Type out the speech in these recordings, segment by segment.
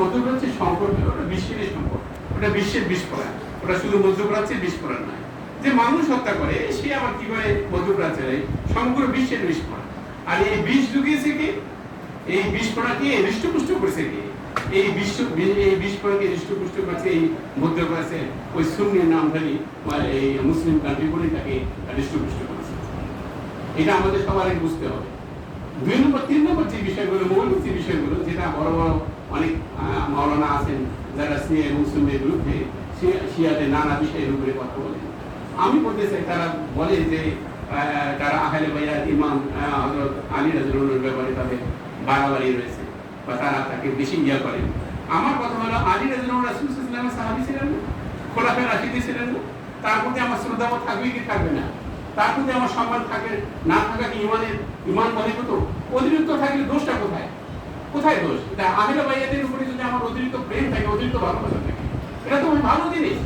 মধ্যপ্রাচ্যের সংকট ওটা বিশ্বের সংকট। ওটা বিশ্বের বিস্ফোরণ। ওটা শুধু মধ্যপ্রাচ্যের বিস্ফোরণ নয়। যে মানুষ হত্যা করে, সে আবার কি মধ্যপ্রাচ্যের, সমগ্র বিশ্বের বিস্ফোরণ। আর এই বিষ ঢুকিয়েছে কি? এই বিস্ফোরণকে হৃষ্টপুষ্ট করেছে কি? এই বিশ্ব এই বিস্ফোরণকে হৃষ্টপুষ্ট করেছে এই মধ্যপ্রাচ্যের ওই সুন্নির নামধারী এই মুসলিম কান্ট্রি বলে তাকে হৃষ্টপুষ্ট করেছে। এটা আমাদের সবার বুঝতে হবে। দুই নম্বর, তিন নম্বর যে বিষয়গুলো, মৌলিক যে বিষয়গুলো, যেটা বড় বড় অনেক মাওলানা আছেন, যারা সিয়া এবং সুন্নের বিরুদ্ধে শিয়া- শিয়াদের নানা বিষয়ের উপরে কথা বলেন। আমি বলতে চাই, তারা বলে যে তারা আহলে ভাইয়া ইমাম হযরত আলী রাজুল্লাহর ব্যাপারে তাদের বাড়াবাড়ি রয়েছে বা তারা তাকে বেশি ইয়া করেন। আমার কথা হলো, আলী রাজুল্লাহ রাসুল ইসলামের সাহাবি ছিলেন না? খোলাফের রাশিদি ছিলেন না? তার প্রতি আমার শ্রদ্ধাবোধ থাকবে কি থাকবে না? তার প্রতি আমার সম্মান থাকে, না থাকা কি ইমানের ইমান বহির্ভূত অতিরিক্ত থাকলে দোষটা কোথায়? কোথায় দোষ? এটা আহলে ভাইয়াদের উপরে যদি আমার অতিরিক্ত প্রেম থাকে, অতিরিক্ত ভালোবাসা থাকে, এটা তো ওই ভালো জিনিস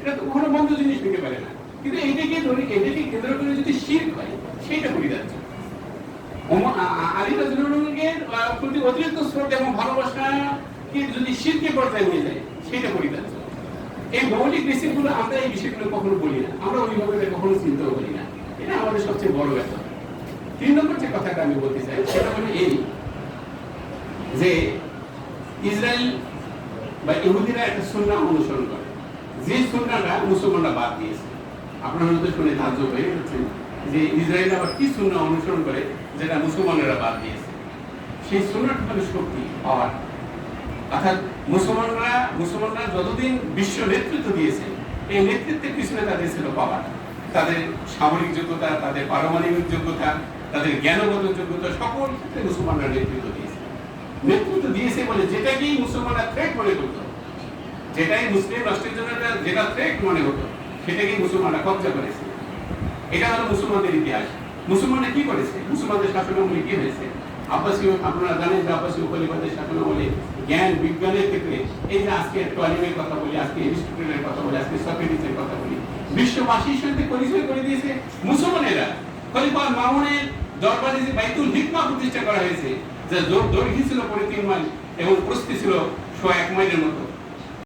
এটা তো কোনো মন্দ জিনিস নিতে পারে না কিন্তু এটাকে কেন্দ্র করে যদি শির হয় ব্যাপার। তিন নম্বর যে কথাটা আমি বলতে চাই, সেটা যে ইসরায়েল বা ইহুদিরা একটা সুন্না অনুসরণ করে। যে সুন্নাটা মুসলমানরা বাদ দিয়েছে। আপনারা হয়তো শুনে ধার্য হয়ে গেছেন যে ইসরায়েল আবার কি সুন্না অনুসরণ করে যেটা মুসলমানেরা বাদ দিয়েছে? সেই সুন্নাটা হলো শক্তি পাওয়ার অর্থাৎ মুসলমানরা মুসলমানরা যতদিন বিশ্ব নেতৃত্ব দিয়েছে, এই নেতৃত্বের পিছনে তাদের ছিল পাওয়ার তাদের সামরিক যোগ্যতা, তাদের পারমাণবিক যোগ্যতা, তাদের জ্ঞানগত যোগ্যতা, সকল ক্ষেত্রে মুসলমানরা নেতৃত্ব দিয়েছে। নেতৃত্ব দিয়েছে বলে যেটাকেই মুসলমানরা থ্রেট মনে করত, যেটাই মুসলিম রাষ্ট্রের জন্য যেটা থ্রেট মনে হতো সেটাকেই মুসলমানরা কবজা করেছে। এটা হলো মুসলমানদের ইতিহাস। মুসলমানরা কি করেছে? মুসলমানদের শাসনামলে কি হয়েছে? আব্বাসীয় আপনারা জানেন যে আব্বাসীয় খলিফাদের শাসনামলে জ্ঞান, বিজ্ঞানের ক্ষেত্রে এই যে আজকে টয়লেমের কথা বলি, আজকে এরিস্টটলের কথা বলি, আজকে সক্রেটিসের কথা বলি বিশ্ববাসীর সাথে পরিচয় করে দিয়েছে মুসলমানেরা। খলিফা মামুনের দরবারে যে বাইতুল হিকমা প্রতিষ্ঠা করা হয়েছে, যা দৈর্ঘ্য ছিল পরে তিন মাইল এবং প্রস্থি ছিল শো এক মাইলের মতো।